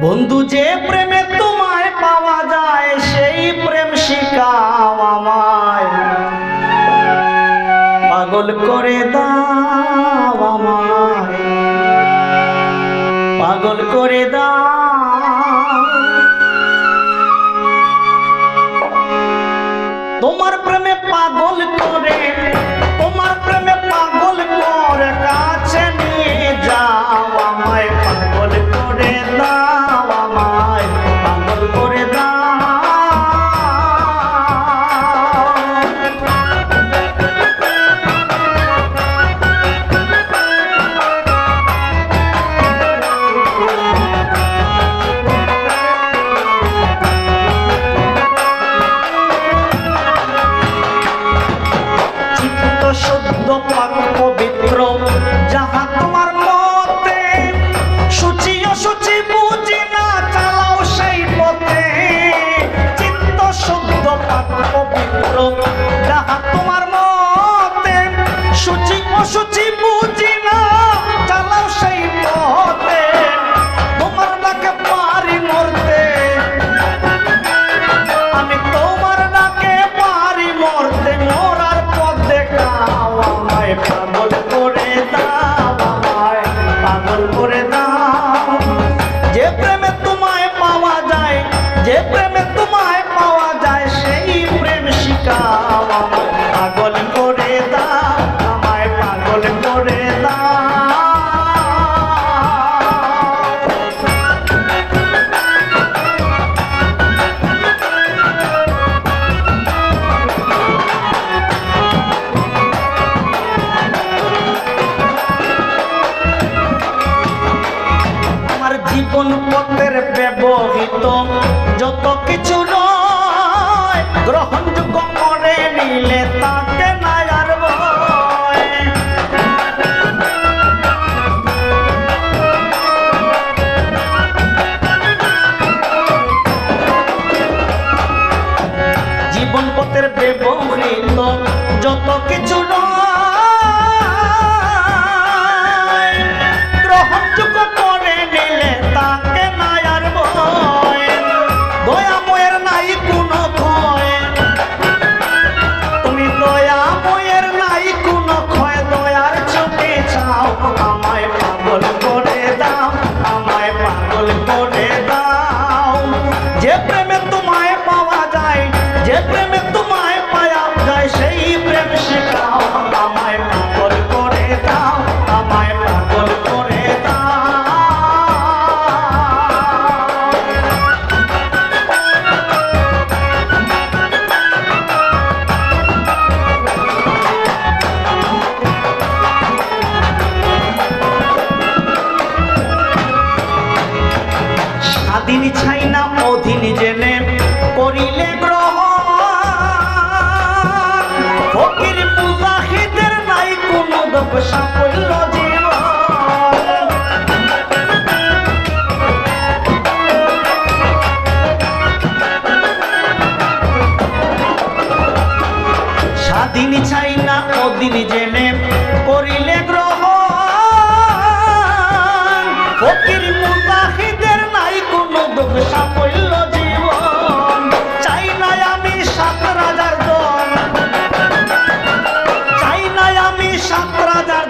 বন্ধু, যে প্রেমে তোমায় পাওয়া যায়, সেই প্রেম শিখাও আমায়। পাগল করে দাও আমায়। পাগল করে দাও। তোমার প্রেমে পাগল করে ব্যবহৃত যত কিছু নয় গ্রহণযোগ্য করে নিলে তাকে নায়ার জীবন পথের ব্যবহৃত যত কিছু দিন চাই না ও দিন জেনে করিলে গ্রহ ফকির মুজাহিদের নাই কোনো দুঃখ সাফল্য জীবন। চাই না আমি সাত রাজার দল। চাই না আমি সাত রাজার